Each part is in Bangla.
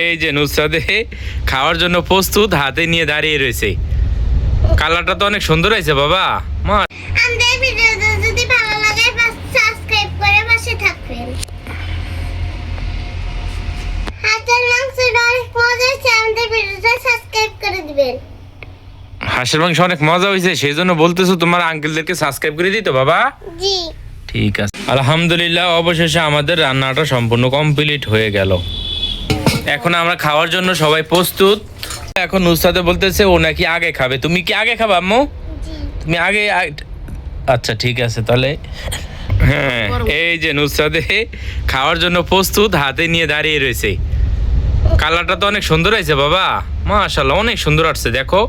এই যে নুসরাতে খাওয়ার জন্য প্রস্তুত হাতে নিয়ে দাঁড়িয়ে রয়েছে। কালারটা তো অনেক সুন্দর হয়েছে বাবা। মা আমাদের ভিডিওটা যদি ভালো লাগে সাবস্ক্রাইব করে পাশে থাকবেন। হাতের মাংসটা অনেক মজা হয়েছে আমাদের ভিডিওটা সাবস্ক্রাইব করে দিবেন। হাঁসের মাংস অনেক মজা হয়েছে সেই জন্য বলতেছো তোমার আঙ্কেলদেরকে সাবস্ক্রাইব করে দিতে বাবা। জি। ঠিক আছে। আলহামদুলিল্লাহ অবশেষে আমাদের রান্নাটা সম্পূর্ণ কমপ্লিট হয়ে গেল। এখন আমরা খাওয়ার জন্য সবাই প্রস্তুত। এখন নুসরাতে বলতেছে ও নাকি আগে খাবে। তুমি কি আগে খাবা আম্মু? তুমি আগে আচ্ছা ঠিক আছে তাহলে। হ্যাঁ এই যে নুসরাতে খাওয়ার জন্য প্রস্তুত হাতে নিয়ে দাঁড়িয়ে রয়েছে। কালারটা তো অনেক সুন্দর হয়েছে বাবা। মাশাল্লাহ অনেক সুন্দর আসছে দেখো।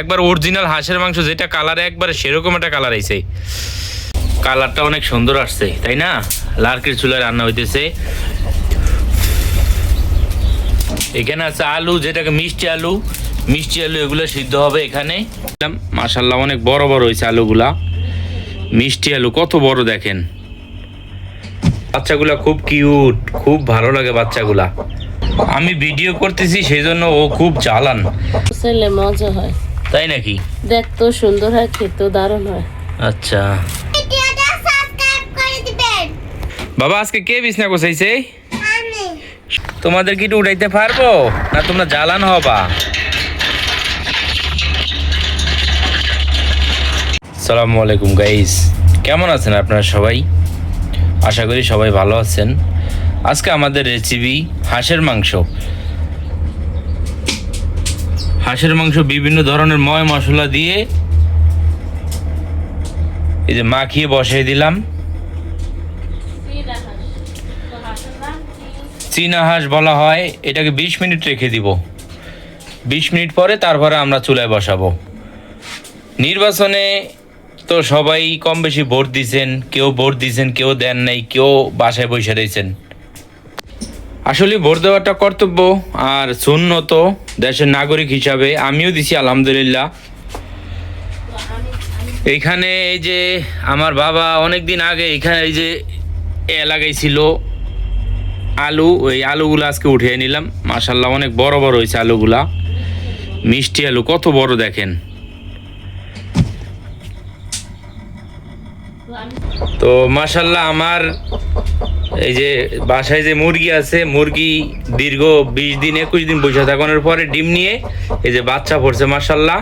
একবার অরিজিনাল হাঁসের মাংস যেটা কালারে একবারে সেরকম একটা কালার আইছে। কালারটা অনেক সুন্দর আসছে তাই না? লার্কির চুলায় রান্না হইতেছে। এখানে আছে আলু যেটাকে মিষ্টি আলু। মিষ্টি আলু এগুলো সিদ্ধ হবে এখানে। মাশাল্লাহ অনেক বড় বড় হয়েছে আলুগুলা। মিষ্টি আলু কত বড় দেখেন। বাচ্চাগুলা খুব কিউট খুব ভালো লাগে বাচ্চাগুলা। আমি ভিডিও করতেছি সেই জন্য ও খুব চালান। ছেলে মজা হয়। তাই নাকি? দেখতেও সুন্দর হয় খেতেও দারুণ হয়। আচ্ছা। ভিডিওটা সাবস্ক্রাইব করে দিবেন। বাবা আজকে কে বিছনা গোছাইছে? তোমাদের কি উঠাইতে পারব? না তোমরা জ্বালান হবা? সালামু আলাইকুম গাইস কেমন আছেন আপনারা সবাই? আশা করি সবাই ভালো আছেন। আজকে আমাদের রেসিপি হাঁসের মাংস। হাঁসের মাংস বিভিন্ন ধরনের ময় মশলা দিয়ে এই যে মাখিয়ে বসাই দিলাম। চীনা হাঁস বলা হয়, এটাকে বিশ মিনিট রেখে দিব। বিশ মিনিট পরে তারপরে আমরা চুলায় বসাবো। নির্বাচনে তো সবাই কম বেশি ভোট দিছেন, কেউ ভোট দিছেন, কেউ দেন নাই, কেউ বাসায় বসে রয়েছেন। আসলে ভোট দেওয়াটা কর্তব্য আর সুন্নত দেশের নাগরিক হিসাবে আমিও দিছি, আলহামদুলিল্লাহ। এইখানে এই যে আমার বাবা অনেক দিন আগে এখানে এই যে এ লাগাইছিল আলু, ওই আলুগুলো আজকে উঠিয়ে নিলাম। মাশাল্লাহ অনেক বড় বড় হয়েছে আলুগুলা। মিষ্টি আলু, কত বড় দেখেন। তো মাশাল্লাহ আমার এই যে বাসায় যে মুরগি আছে, মুরগি দীর্ঘ বিশ দিন, একুশ দিন বসে থাকানোর পরে ডিম নিয়ে এই যে বাচ্চা পড়ছে মাশাল্লাহ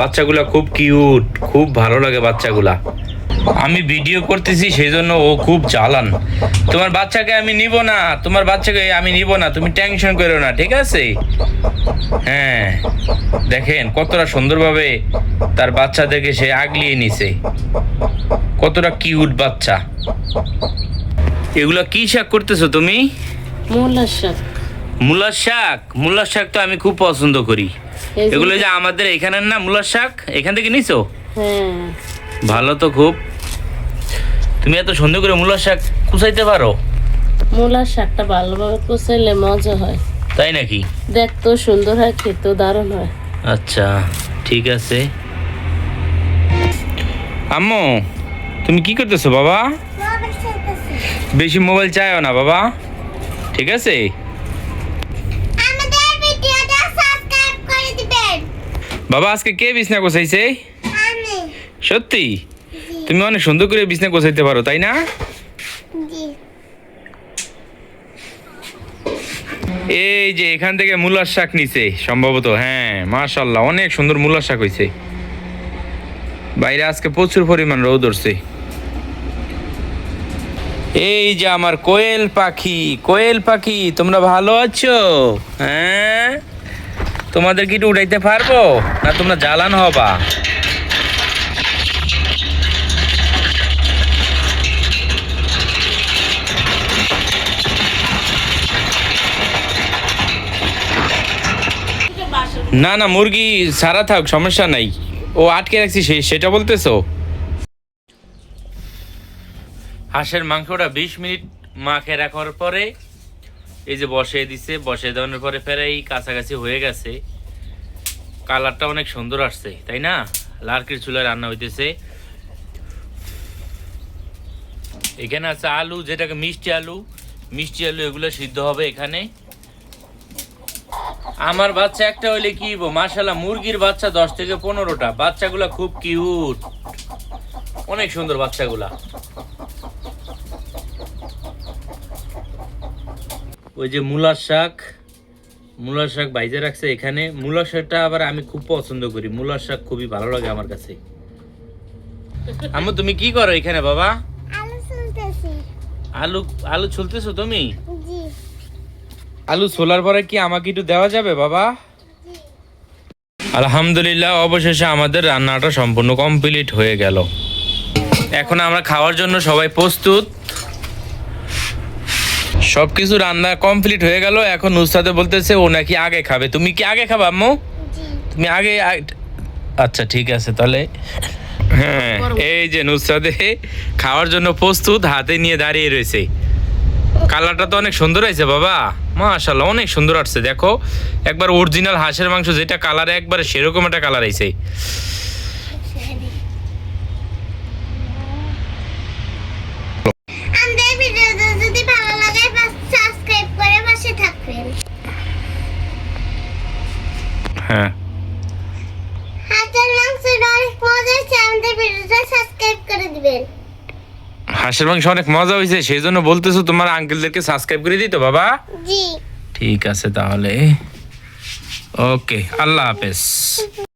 বাচ্চাগুলা খুব কিউট, খুব ভালো লাগে বাচ্চাগুলা। আমি ভিডিও করতেছি সেই জন্য ও খুব চালান। তোমার বাচ্চাকে আমি নিব না তোমার বাচ্চাকে আমি নিব না তুমি টেনশন করো না ঠিক আছে? হ্যাঁ দেখেন কতটা সুন্দরভাবে তার বাচ্চাদেরকে সে আগলিয়ে নিছে। কতটা কিউট বাচ্চা। এগুলা কি শাক করতেছো তুমি? মূলার শাক। মূলার শাক? মূলার শাক তো আমি খুব পছন্দ করি। এগুলো যে আমাদের এখানের না মূলার শাক? এখান থেকে নিছো? হ্যাঁ। ভালো তো খুব। তুমি এত সুন্দর করে মূলার শাক কুচাইতে পারো? মূলার শাকটা ভালোভাবে কুচাইলে মজা হয়। তাই নাকি? দেখতেও সুন্দর হয় খেতেও দারুণ হয়। আচ্ছা ঠিক আছে। আম্মু তুমি কি করতেছো বাবা? বেশি মোবাইল চাইও না বাবা। ঠিক আছে? আমাদের ভিডিওটা সাবস্ক্রাইব করে দিবেন। বাবা আজকে কে বিছনা আমি। সত্যি? তুমি অনেক সুন্দর করে বিছনা গোছাইতে পারো তাই না? এই যে এখান থেকে মূলার শাক নিছে সম্ভবত হ্যাঁ মাশাল্লাহ অনেক সুন্দর মূলার শাক হয়েছে বাইরে আজকে প্রচুর পরিমাণ রোদ উঠছে। এই যে আমার কোয়েল পাখি কোয়েল পাখি তোমরা ভালো আছো? হ্যাঁ? তোমাদের কি উঠাইতে পারব? না তোমরা জ্বালান হবা? না না, মুরগি সারা থাক, সমস্যা নাই। ও আটকে রাখছি, সে সেটা বলতেছো? হাঁসের মাংসটা বিশ মিনিট মাখে রাখার পরে, এই যে বসিয়ে দিছে, বসিয়ে দেওয়ার পরে এই কাছাকাছি হয়ে গেছে। কালারটা অনেক সুন্দর আসছে, তাই না? লার্কির চুলায় রান্না হইতেছে। এখানে আছে আলু, যেটাকে মিষ্টি আলু। মিষ্টি আলু এগুলো সিদ্ধ হবে এখানে। আমার বাচ্চা একটা হইলে কি মাশাল্লাহ মুরগির বাচ্চা দশ থেকে পনেরোটা। বাচ্চাগুলা খুব কিউট অনেক সুন্দর বাচ্চাগুলা। ওই যে মূলার শাক। মূলার শাক বাইজে রাখছে এখানে। মূলার শাকটা আবার আমি খুব পছন্দ করি। মূলার শাক খুবই ভালো লাগে আমার কাছে। আম্মু তুমি কি করো এখানে বাবা? আলু আলু ছুলতেছো তুমি? আলু ছোলার পরে কি আমাকে একটু দেওয়া যাবে বাবা? আলহামদুলিল্লাহ অবশেষে আমাদের রান্নাটা সম্পূর্ণ কমপ্লিট হয়ে গেল। এখন আমরা খাওয়ার জন্য সবাই প্রস্তুত। সবকিছু রান্না কমপ্লিট হয়ে গেল। এখন উস্তাদে বলতেছে ও নাকি আগে খাবে। তুমি কি আগে খাবা আম্মু? তুমি আগে আচ্ছা ঠিক আছে তাহলে হ্যাঁ এই যে নুসরাতে খাওয়ার জন্য প্রস্তুত হাতে নিয়ে দাঁড়িয়ে রয়েছে। কালারটা তো অনেক সুন্দর হয়েছে বাবা। মাশাল্লাহ অনেক সুন্দর আসছে। দেখো একবার অরিজিনাল হাঁসের মাংস যেটা কালার একবার সেরকম একটা কালার আইছে থাকবেন। হ্যাঁ। হাতের মাংসটা অনেক মজা হয়েছে আমাদের ভিডিওটা সাবস্ক্রাইব করে দিবেন। হাঁসের মাংস অনেক মজা হয়েছে সেই জন্য বলতেছো তোমার আঙ্কেলদেরকে সাবস্ক্রাইব করে দিতো বাবা? জি। ঠিক আছে তাহলে। ওকে আল্লাহ হাফেজ।